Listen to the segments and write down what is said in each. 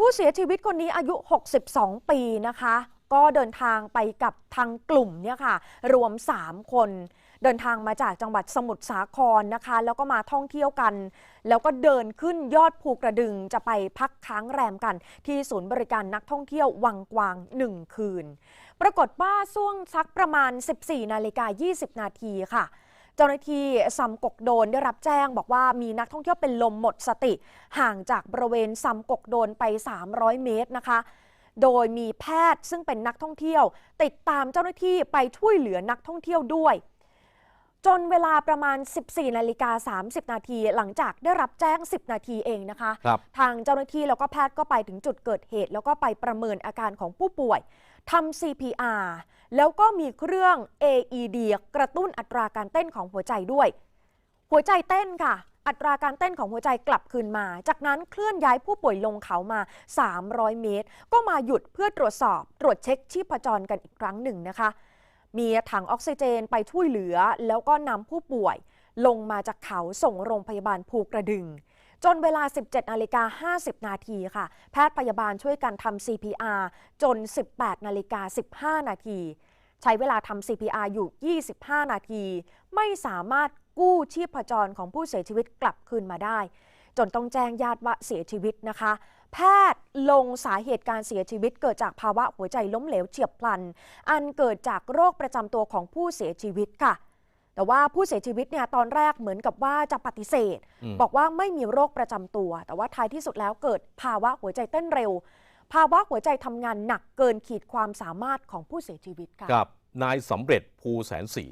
ผู้เสียชีวิตคนนี้อายุ 62 ปีนะคะ ก็เดินทางไปกับทางกลุ่มเนี่ยค่ะ รวม 3 คน เดินทางมาจากจังหวัดสมุทรสาครนะคะ แล้วก็มาท่องเที่ยวกัน แล้วก็เดินขึ้นยอดภูกระดึงจะไปพักค้างแรมกัน ที่ศูนย์บริการนักท่องเที่ยววังกวาง 1 คืน ปรากฏว่าช่วงสักประมาณ 14 นาฬิกา 20 นาทีค่ะ เจ้าหน้าที่ซำกกโดนได้รับแจ้งบอกว่ามีนักท่องเที่ยวเป็นลมหมดสติ ห่างจากบริเวณซำกกโดนไป 300 เมตรนะคะ โดยมีแพทย์ซึ่งเป็นนักท่องเที่ยว ติดตามเจ้าหน้าที่ไปช่วยเหลือนักท่องเที่ยวด้วย จนเวลาประมาณ 14นาฬิกา30 นาทีหลังจากได้รับแจ้ง 10 นาทีเองนะคะครับทางเจ้าหน้าที่แล้วก็แพทย์ก็ไปถึงจุดเกิดเหตุ แล้วก็ไปประเมินอาการของผู้ป่วย ทำ CPR แล้วก็มีเครื่อง AED กระตุ้นอัตราการเต้นของหัวใจด้วย หัวใจเต้นค่ะ อัตราการเต้นของหัวใจกลับคืนมา จากนั้นเคลื่อนย้ายผู้ป่วยลงเขามา 300 เมตร ก็มาหยุดเพื่อตรวจสอบ ตรวจเช็คชีพจรกันอีกครั้งหนึ่งนะคะ มีถังออกซิเจนไปช่วยเหลือ แล้วก็นำผู้ป่วย ลงมาจากเขาส่งโรงพยาบาลภูกระดึง จนเวลา 17นาฬิกา50 นาทีค่ะ แพทย์พยาบาลช่วยกันทำ CPR จน 18นาฬิกา15 นาที ใช้เวลาทำ CPR อยู่ 25 นาที ไม่สามารถกู้ชีพจรของผู้เสียชีวิตกลับคืนมาได้ จนต้องแจ้งญาติว่าเสียชีวิตนะคะ แพทย์ลงสาเหตุการเสียชีวิตเกิดจากภาวะหัวใจล้มเหลวเฉียบพลัน อันเกิดจากโรคประจำตัวของผู้เสียชีวิตค่ะ แต่ว่าผู้เสียชีวิตเนี่ยตอนแรกเหมือนกับว่าจะปฏิเสธอืมบอกว่าไม่มีโรคประจำตัว แต่ว่าท้ายที่สุดแล้วเกิดภาวะหัวใจเต้นเร็ว ภาวะหัวใจทำงานหนักเกินขีดความสามารถของผู้เสียชีวิตค่ะกับนายสำเร็จภูแสนศรี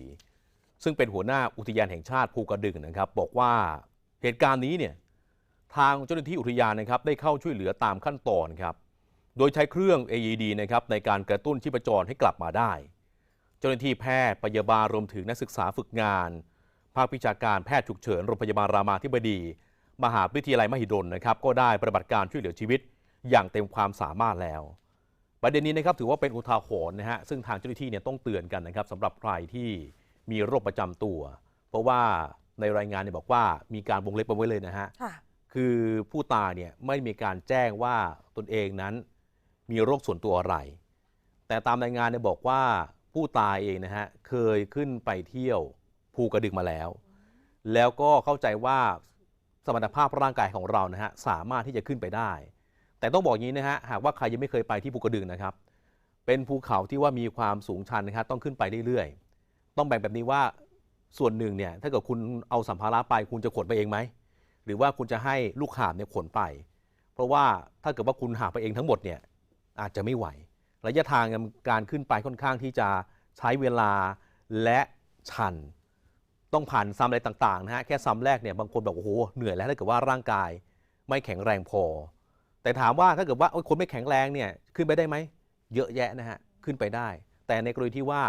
ซึ่งเป็นหัวหน้าอุทยานแห่งชาติภูกระดึงนะครับ บอกว่าเหตุการณ์นี้เนี่ยทางเจ้าหน้าที่อุทยานนะครับได้เข้าช่วยเหลือตามขั้นตอนครับ โดยใช้เครื่อง AED นะครับในการกระตุ้นชีพจรให้กลับมาได้ เจ้าหน้าที่แพทย์พยาบาลรวมถึงนักศึกษาฝึกงาน ภาควิชาการแพทย์ฉุกเฉินโรงพยาบาลรามาธิบดี มหาวิทยาลัยมหิดลนะครับก็ได้ปฏิบัติการช่วยเหลือชีวิต อย่างเต็มความสามารถแล้ว ประเด็นนี้นะครับถือว่าเป็นอุทาหรณ์นะฮะซึ่งทางเจ้าหน้าที่เนี่ยต้องเตือนกันนะครับสำหรับใครที่มีโรคประจำตัว เพราะว่าในรายงานเนี่ยบอกว่ามีการวงเล็บเอาไว้เลยนะฮะค่ะคือผู้ตายเนี่ยไม่มีการแจ้งว่าตนเองนั้น มีโรคส่วนตัวอะไร แต่ตามรายงานเนี่ยบอกว่า ผู้ตายเองนะฮะเคยขึ้นไปเที่ยวภูกระดึงมาแล้ว แล้วก็เข้าใจว่าสมรรถภาพร่างกายของเรานะฮะสามารถที่จะขึ้นไปได้ แต่ต้องบอกอย่างนี้นะฮะหากว่าใครยังไม่เคยไปที่ภูกระดึงนะครับ เป็นภูเขาที่ว่ามีความสูงชันนะครับต้องขึ้นไปเรื่อยๆ ต้องแบ่งแบบนี้ว่าส่วนหนึ่งเนี่ยถ้าเกิดคุณเอาสัมภาระไปคุณจะขนไปเองไหมหรือว่าคุณจะให้ลูกหาบเนี่ยขนไป เพราะว่าถ้าเกิดว่าคุณหาไปเองทั้งหมดเนี่ยอาจจะไม่ไหว ระยะทางการขึ้นไปค่อนข้างที่จะใช้เวลาและชัน ต้องผ่านซ้ำอะไรต่างๆนะฮะแค่ซ้ำแรกเนี่ยบางคนบอกโอ้โหเหนื่อยแล้วถ้าเกิดว่าร่างกายไม่แข็งแรงพอ แต่ถามว่าถ้าเกิดว่าคนไม่แข็งแรงเนี่ยขึ้นไปได้ไหมเยอะแยะนะฮะขึ้นไปได้ แต่ในกรณีที่ว่า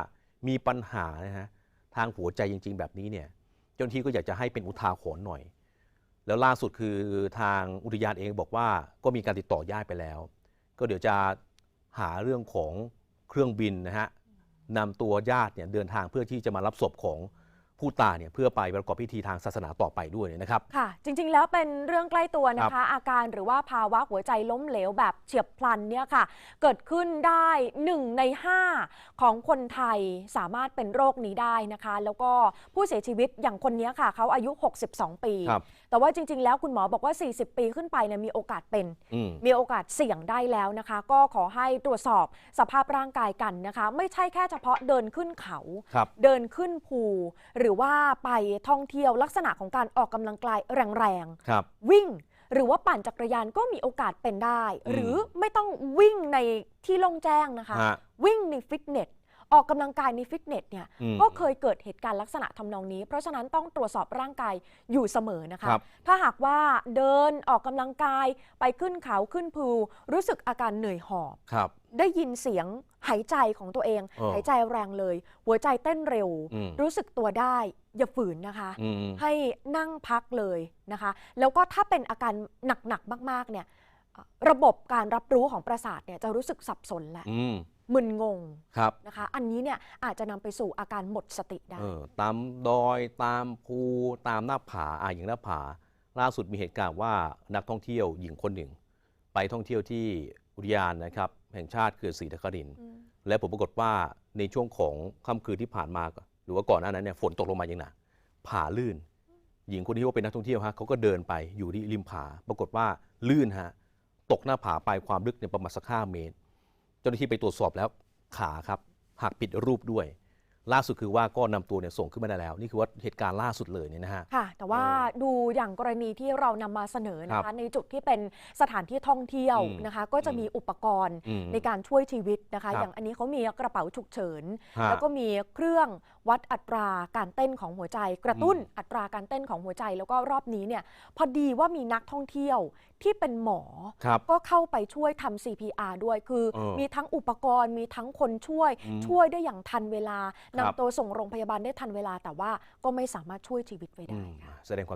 มีปัญหานะฮะทางหัวใจจริง ๆ แบบนี้เนี่ยเจ้าหน้าที่ก็อยากจะให้เป็นอุทาหรณ์หน่อย แล้วล่าสุดคือทางอุทยานเองบอกว่าก็มีการติดต่อญาติไปแล้ว ก็เดี๋ยวจะ หาเรื่องของเครื่องบินนะฮะนำตัวญาติเนี่ยเดินทางเพื่อที่จะมารับศพของ ผู้ตายเนี่ยเพื่อไปประกอบพิธีทางศาสนาต่อไปด้วยนะครับ ค่ะ จริง ๆ แล้วเป็นเรื่องใกล้ตัวนะคะ อาการหรือว่าภาวะหัวใจล้มเหลวแบบเฉียบพลันเนี่ยค่ะ เกิดขึ้นได้ 1 ใน 5 ของคนไทยสามารถเป็นโรคนี้ได้นะคะ แล้วก็ผู้เสียชีวิตอย่างคนนี้ค่ะเขาอายุ 62 ปีครับแต่ว่าจริง ๆ แล้วคุณหมอบอกว่า 40 ปีขึ้นไปเนี่ยมีโอกาสเป็นอืมมีโอกาสเสี่ยงได้แล้วนะคะ ก็ขอให้ตรวจสอบสภาพร่างกายกันนะคะ ไม่ใช่แค่เฉพาะเดินขึ้นเขาครับเดินขึ้นภูหรือว่าไปท่องเที่ยวลักษณะของการออกกำลังกายแรงครับ ๆ วิ่ง หรือว่าปั่นจักรยานก็มีโอกาสเป็นได้ อืม หรือไม่ต้องวิ่งในที่โล่งแจ้งนะคะ ฮะ วิ่งในฟิตเนส ออกกำลังกายในฟิตเนสเนี่ยอืมก็เคยเกิดเหตุการณ์ลักษณะทำนองนี้ เพราะฉะนั้นต้องตรวจสอบร่างกายอยู่เสมอนะคะครับถ้าหากว่าเดินออกกำลังกายไปขึ้นเขาขึ้นภูรู้สึกอาการเหนื่อยหอบครับได้ยินเสียงหายใจของตัวเองเออหายใจแรงเลย หัวใจเต้นเร็วอืมรู้สึกตัวได้ อย่าฝืนนะคะอืมให้นั่งพักเลยนะคะ แล้วก็ถ้าเป็นอาการหนักๆมาก ๆ เนี่ยเอ่อระบบการรับรู้ของประสาทเนี่ยจะรู้สึกสับสนแหละอื มมึนงงครับนะคะ อันนี้เนี่ยอาจจะนำไปสู่อาการหมดสติได้เออตามดอยตามภูตามหน้าผาอ่าอย่างหน้าผา ล่าสุดมีเหตุการณ์ว่านักท่องเที่ยวหญิงคนหนึ่ง ไปไปท่องเที่ยวที่อุทยานนะครับ แห่งชาติเขื่อนศรีนครินทร์อืมและผมปรากฏว่าในช่วงของค่ำคืนที่ผ่านมา หรือว่าก่อนหน้านั้นเนี่ยฝนตกลงมาอย่างหนักผาลื่น หญิงคนที่ว่าเป็นนักท่องเที่ยวฮะเขาก็เดินไปอยู่ที่ริมผา ปรากฏว่าลื่นฮะตกหน้าผาไปความลึกเนี่ยประมาณสักห้าเมตร เจ้าหน้าที่ไปตรวจสอบแล้วขาครับหักผิดรูปด้วย ล่าสุดคือว่าก็นำตัวเนี่ยส่งขึ้นมาได้แล้ว นี่คือว่าเหตุการณ์ล่าสุดเลยเนี่ยนะฮะค่ะ แต่ว่าเออดูอย่างกรณีที่เรานำมาเสนอนะครัคะบในจุดที่เป็นสถานที่ท่องเที่ยวอืมนะคะ ก็จะอืมมีอุปกรณ์อืมในการช่วยชีวิตนะคะครับอย่างอันนี้เขามีกระเป๋าฉุกเฉินฮะแล้วก็มีเครื่องวัดอัตราการเต้นของหัวใจ กระตุ้นอืมอัตราการเต้นของหัวใจ แล้วก็รอบนี้เนี่ยพอดีว่ามีนักท่องเที่ยวที่เป็นหมอครับก็เข้าไปช่วยทำ CPR ด้วย คือเออมีทั้งอุปกรณ์ มีทั้งคนช่วยอืมช่วยได้อย่างทันเวลาครับนำตัวส่งโรงพยาบาลได้ทันเวลาแต่ว่าก็ไม่สามารถช่วยชีวิตไว้อืได้มค่ะแสดงความ